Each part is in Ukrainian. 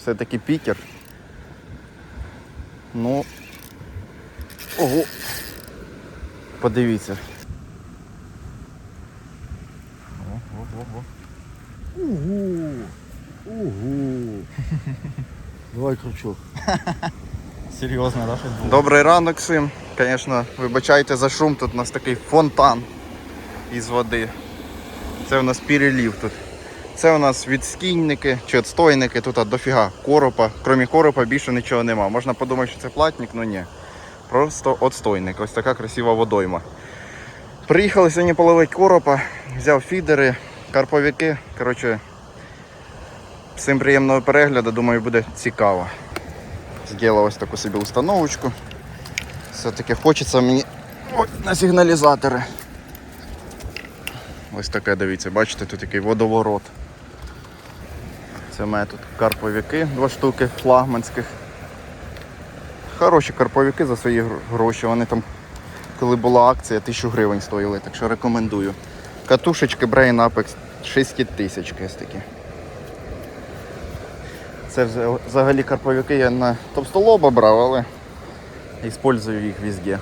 Все-таки Пітер. Ну. Ого. Подивіться. Ого-го-го. Угу. Угу. Давай крючок. Серйозно, да, щось було? Добрий ранок всім. Звісно, вибачайте за шум, тут у нас такий фонтан із води. Це у нас перелів тут. Це у нас відстійники чи відстойники, тут дофіга коропа. Крім коропа більше нічого нема. Можна подумати, що це платник, але ні. Просто відстойник. Ось така красива водойма. Приїхали сьогодні половити коропа, взяв фідери, карповики. Коротше, всім приємного перегляду, думаю, буде цікаво. Зробила ось таку собі установочку. Все-таки хочеться мені Ой, на сигналізатори. Ось таке, дивіться, бачите, тут такий водоворот. Це в мене тут карповики, два штуки флагманських. Хороші карповики за свої гроші. Вони там, коли була акція, 1000 гривень стоїли, так що рекомендую. Катушечки Brain Apex 6 тисяч такі. Це взагалі карповики я на товстолоба брав, але використовую їх везде.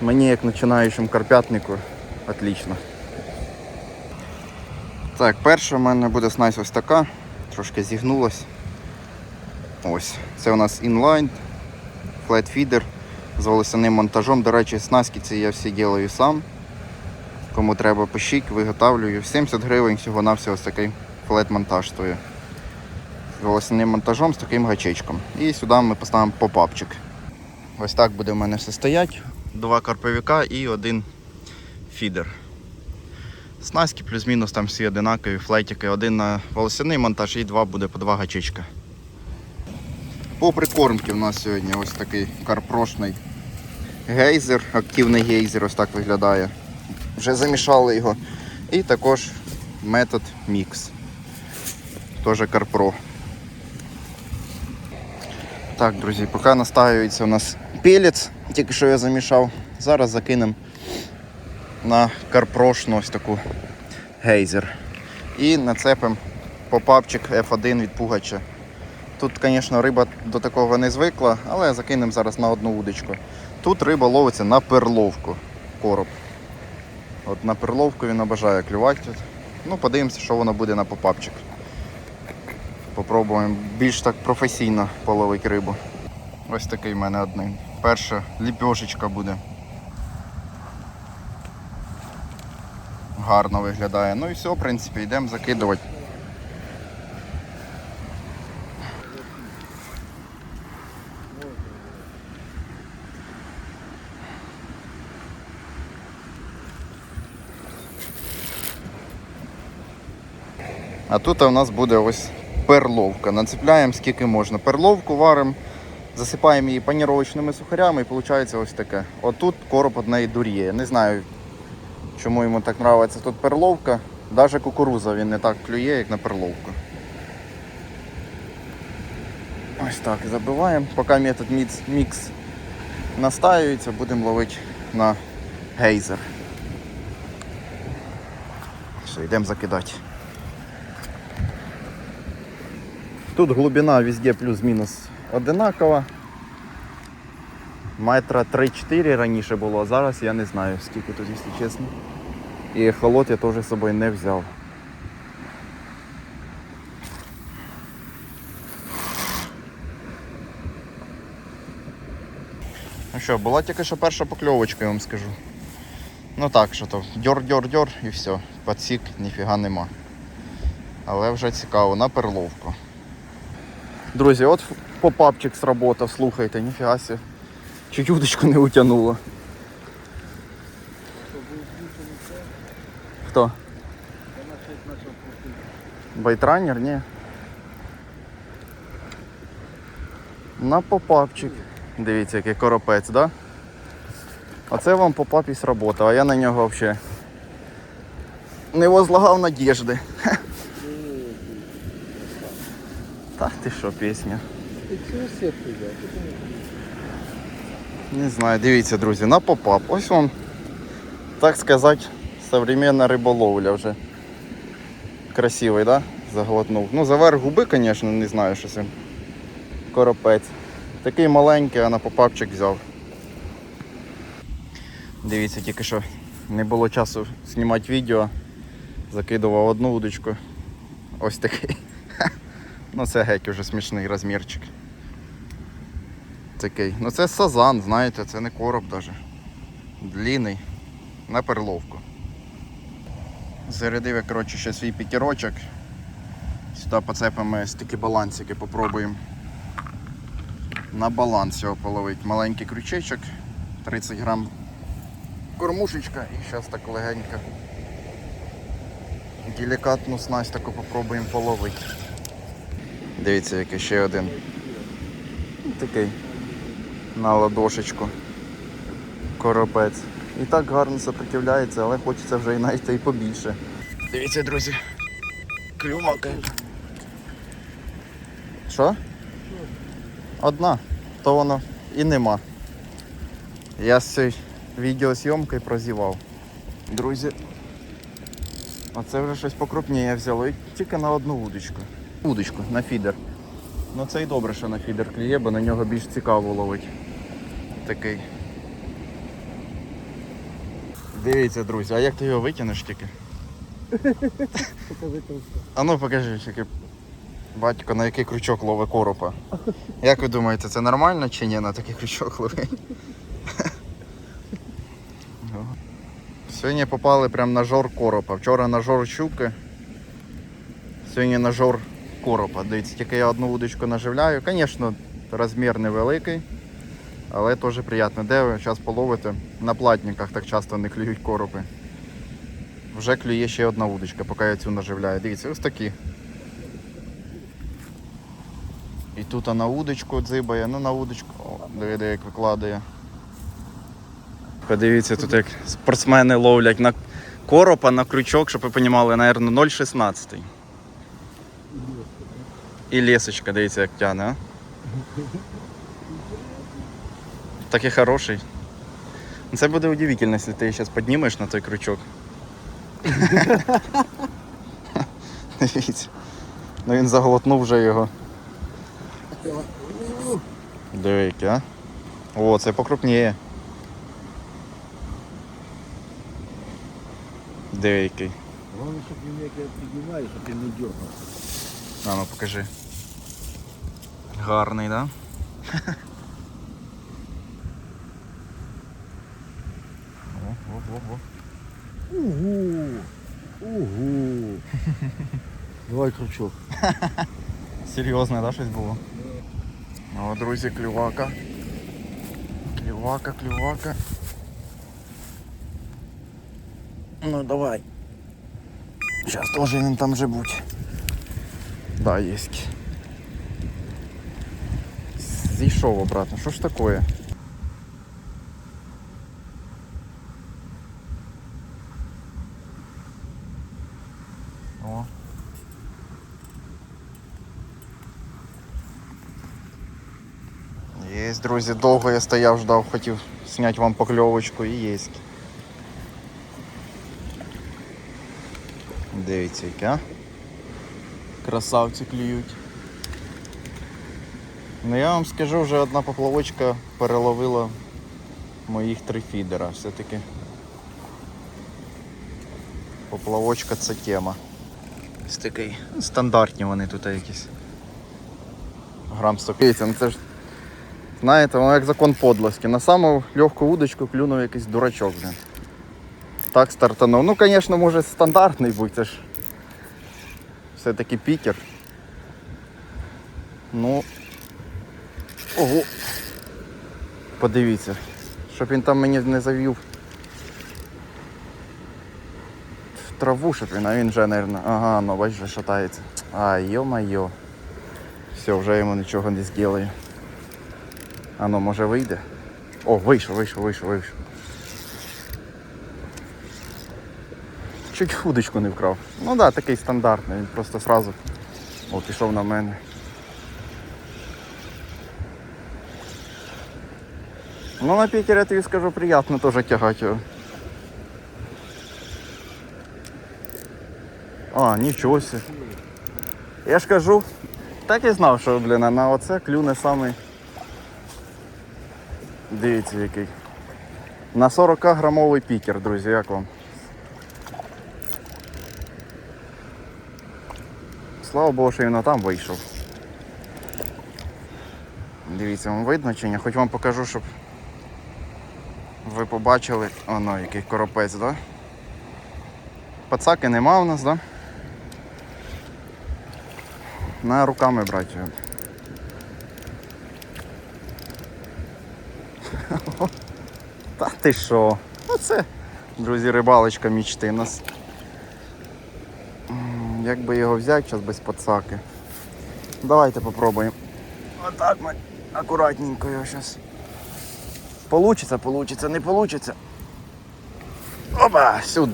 Мені як починаючому карпятнику отлично. Так, перша в мене буде снасть ось така, трошки зігнулась. Ось. Це у нас інлайн, флетфідер з волосяним монтажом. До речі, снаски ці я всі ділаю сам. Кому треба пишіть, виготовлюю. 70 гривень всього-навсього ось такий флет-монтаж стоїть з волосняним монтажом з таким гачечком. І сюди ми поставимо попапчик. Ось так буде в мене все стоять. Два карповика і один фідер. Снаски плюс-мінус там всі одинакові, флетики. Один на волосяний монтаж і два буде по два гачечка. По прикормці в нас сьогодні ось такий карпрошний гейзер, активний гейзер, ось так виглядає. Вже замішали його. І також метод мікс. Теж карпро. Так, друзі, поки настаюється у нас пелець, тільки що я замішав. Зараз закинемо на карпрошну ось таку гейзер. І нацепимо попапчик F1 від пугача. Тут, звісно, риба до такого не звикла, але закинемо зараз на одну удочку. Тут риба ловиться на перловку. Короб. От на перловку він обожає клювати. Ну, подивимося, що воно буде на попапчик. Попробуємо більш так професійно половити рибу. Ось такий в мене один. Перша ліпьошечка буде. Гарно виглядає. Ну і все, в принципі, йдемо закидувати. А тут у нас буде ось перловка. Нацепляємо скільки можна. Перловку варимо, засипаємо її паніровочними сухарями і виходить ось таке. Отут короб од неї дуріє. Не знаю, чому йому так подобається тут перловка. Навіть кукуруза він не так клює, як на перловку. Ось так, забиваємо. Поки метод мікс, мікс настаюється, будемо ловити на гейзер. Все, йдемо закидати. Тут глибина везде плюс-мінус одинакова. Метра 3-4 раніше було, а зараз я не знаю скільки тут, якщо чесно. І холод я теж з собою не взяв. Ну що, була тільки що перша покльовочка, я вам скажу. Ну так, що то дьор-дьор-дьор і все. Подсік ніфіга нема. Але вже цікаво, на перловку. Друзі, от попапчик сработав, слухайте, ніфіга сі. Чуть удочку не утягнуло. Хто? Байтранер? Ні. На попапчик. Дивіться, який коропець, да? Оце вам попап і сработав, а я на нього взагалі не возлагав надіжди. Та ти що, пісня? Не знаю, дивіться, друзі, на попап. Ось вам, так сказати, современна риболовля вже. Красивий, да? заглотнув. Ну, заверх губи, звісно, не знаю, що це. Коропець. Такий маленький, а на попапчик взяв. Дивіться, тільки що не було часу знімати відео. Закидував одну удочку. Ось такий. Ну це геть уже смішний розмірчик. Такий. Ну це сазан, знаєте, це не короб навіть. Длінний. На перловку. Зарядив я, коротше, ще свій п'ятірочок. Сюди поцепимо стики балансики, попробуємо на баланс його половити. Маленький крючечок, 30 грам кормушечка і зараз так легенько. Делікатну снасть таку попробуємо половити. Дивіться, який ще один. Такий на ладошечку. Коропець. І так гарно сопротивляється, але хочеться вже і навіть і побільше. Дивіться, друзі. Клюмака. Що? Одна. То воно і нема. Я з цією відеозйомкою прозівав. Друзі. Оце вже щось покрупніше взяло. І тільки на одну удочку. Удочку, на фідер. Ну це і добре, що на фідер клює, бо на нього більш цікаво ловить. Такий. Дивіться, друзі, а як ти його витягнеш тільки? А ну покажи, тільки батько, на який крючок ловить коропа. Як ви думаєте, це нормально чи ні на такий крючок ловить? Сьогодні попали прямо на жор коропа. Вчора на жор щуки. Сьогодні на жор коропа. Дивіться, тільки я одну удочку наживляю. Звісно, розмір невеликий, але теж приємно. Де ви зараз половите? На платниках так часто не клюють коропи. Вже клює ще одна удочка, поки я цю наживляю. Дивіться, ось такі. І тут на удочку дзибає, ну на удочку. О, диви, як викладає. Подивіться, тут як спортсмени ловлять на коропа на крючок, щоб ви розуміли, напевно, 0,16. І лесочка, дивіться, як тяне, а? Такий хороший. Ну, Це буде удивительно, якщо ти зараз піднімеш на той крючок. Дивіться. Ну він заглотнув вже його. Який, а? О, це покрупніє. Який. Главное, щоб він як я піднімаю, щоб він не дергав. А ну покажи. Гарний, да? О, о, о, о. Угу. Угу. Давай крючок. Серйозне, да, щось було? О, друзі, клювака. Клювака, клювака. Ну давай. Зараз теж він там же будь. Да, єсть. Зійшов обратно. Що ж таке? О. Єсть, друзі, довго я стояв, ждав, хотів зняти вам покльовочку і єсть. Дивіться, яке. а? Красавці клюють. Ну я вам скажу, вже одна поплавочка переловила моїх три фідера. Все-таки поплавочка це тема. Ось такий. Стандартні вони тут якісь. Грам 150. Ну це ж Знаєте, воно як закон подлості. На саму легку удочку клюнув якийсь дурачок. Блин. Так стартанув. Ну, звісно, може стандартний бути, все-таки пікер. Ну. Ого. Подивіться. Щоб він там мені не завів траву, щоб він, а він вже, мабуть, ага, ну бачиш, вже шатається. А, йо-майо. Все, вже йому нічого не зроблю. А ну, може вийде? О, вийшов, вийшов, вийшов, вийшов. Чуть удочку не вкрав. Ну так, да, такий стандартний, він просто сразу о, пішов на мене. Ну на Пітері, я тобі скажу, приємно теж тягати. А, нічого себе. Я ж кажу, так і знав, що, блін, на оце клюне самий. Дивіться який. На 40 грамовий пікер, друзі, як вам? Слава Богу, що він там вийшов. Дивіться, вам видно чи ні? Хоч вам покажу, щоб ви побачили. Оно, який коропець, да? Пацаки нема у нас, да? На руками брати. Та ти що? Оце, друзі, рибалочка мічти нас. Як би його взяти зараз без пацаки? Давайте попробуємо. Отак ми акуратненько його зараз. Получиться, получиться, не получиться. Опа, сюди.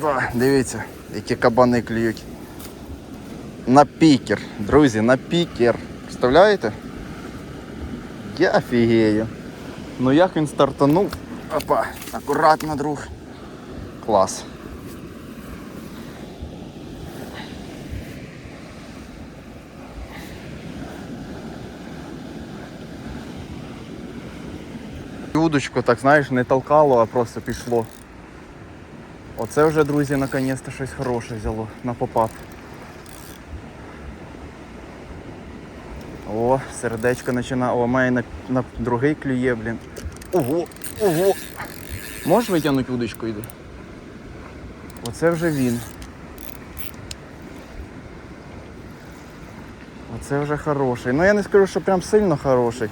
Да, дивіться, які кабани клюють. На пікер, друзі, на пікер. Представляєте? Я офігею. Ну як він стартанув? Опа, акуратно, друг. Клас. Удочку, так знаєш, не толкало, а просто пішло. Оце вже, друзі, наконець-то щось хороше взяло на попап. О, сердечко починає. О, має на, на другий клює, блін. Ого, ого. Можеш витягнути удочку йди? Оце вже він. Оце вже хороший. Ну я не скажу, що прям сильно хороший.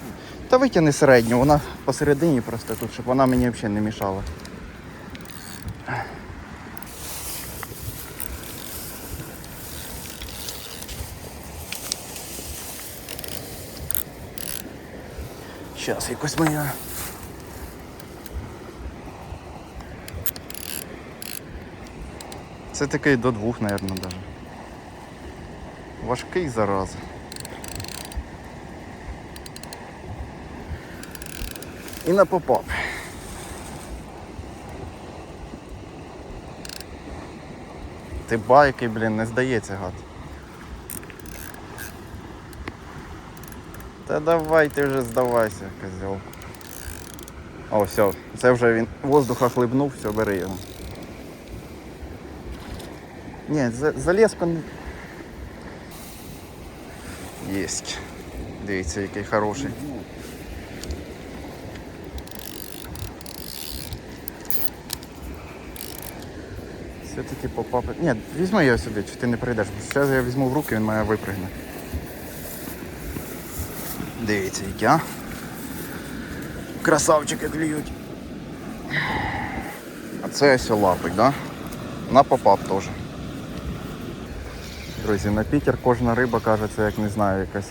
Та витягни середню, вона посередині просто тут, щоб вона мені взагалі не мішала. Зараз якось моя. Це такий до двох, мабуть, навіть. Важкий зараза. І на попап. Ти байки, блін, не здається, гад. Та давай ти вже здавайся, козел. О, все, це вже він воздуха хлебнув, все, бери його. Ні, за- залізку не. Єсть. Дивіться, який хороший. Все-таки попапи. Ні, візьми його сюди, чи ти не прийдеш. Зараз я візьму в руки, він має випригне. Дивіться, які, а? Красавчики клюють. А це ось лапик, да? На попап теж. Друзі, на Пітер кожна риба каже, це як не знаю, якась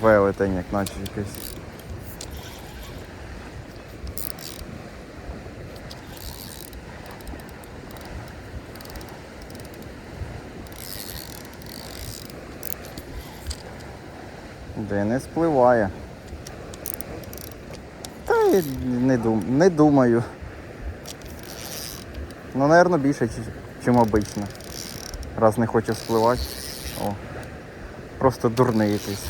велетень, як наче якийсь. Де не спливає. Та й не, дум, не думаю. Ну, напевно, більше, ніж обично. Раз не хоче спливати. О. Просто дурний якийсь.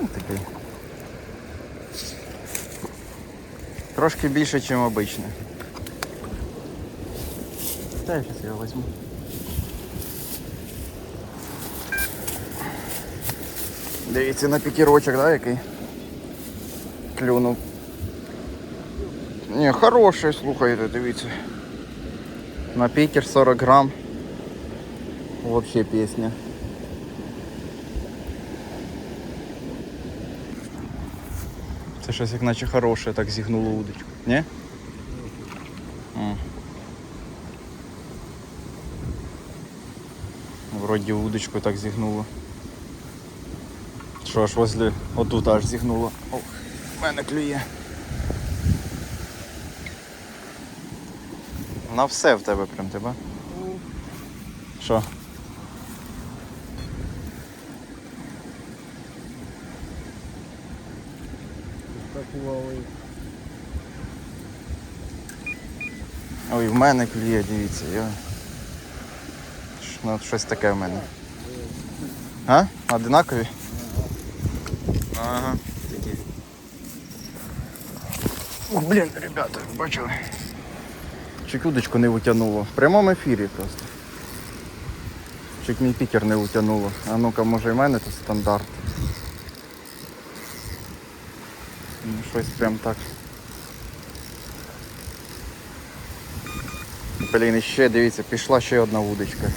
Ну. Трошки більше, ніж обично. Та я зараз його візьму. Дивіться на пікірочок, да, який? Клюнув. Ні, хороший, слухайте, дивіться. На пікер 40 грам. Вообще пісня. Це щось як наче хороше, так зігнуло удочку. Ні? Вроді удочку так зігнуло. Що аж возле отут аж зігнуло. О, в мене клює. На все в тебе прям тебе. Що? Ой, в мене клює, дивіться, я. Ну, щось таке в мене. А? Одинакові? Ага, такі. О, блін, ребята, бачили? Чуть удочку не утягнуло. В прямому ефірі просто. Чуть мій пікер не утягнуло. А ну-ка, може і мене тут стандарт. Ну, щось прям так. Блін, і ще дивіться, пішла ще одна вудочка.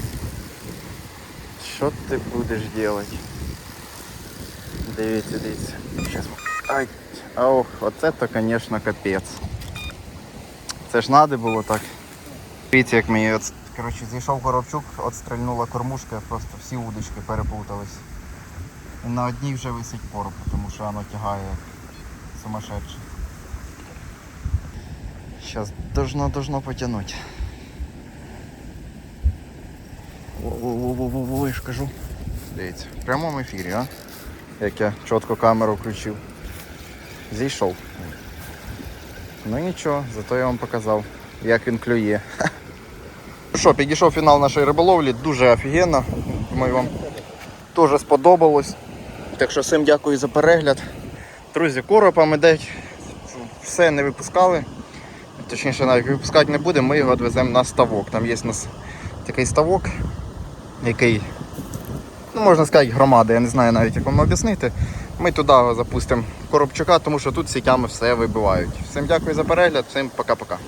Що ти будеш робити? Дивіться, дивіться. Щас. Ай. Ох, оце то, звісно, капець. Це ж надо було так. Дивіться, як мені от, коротше, зійшов коробчук, от стрельнула кормушка, просто всі удочки переплутались. І на одній вже висить короб, тому що воно тягає сумасшедше. Сейчас должно, должно потянуть. Дивіться, в прямому ефірі, а? Як я чітко камеру включив. Зійшов. Ну нічого, зато я вам показав, як він клює. Ну Що, підійшов фінал нашої риболовлі, дуже офігенно. Думаю, вам теж сподобалось. Так що всім дякую за перегляд. Друзі, коропа ми десь все не випускали. Точніше, навіть випускати не будемо, ми його відвеземо на ставок. Там є у нас такий ставок, який, ну можна сказати, громада, я не знаю навіть як вам об'яснити. Ми туди запустимо коробчука, тому що тут сітями все вибивають. Всім дякую за перегляд, всім пока-пока.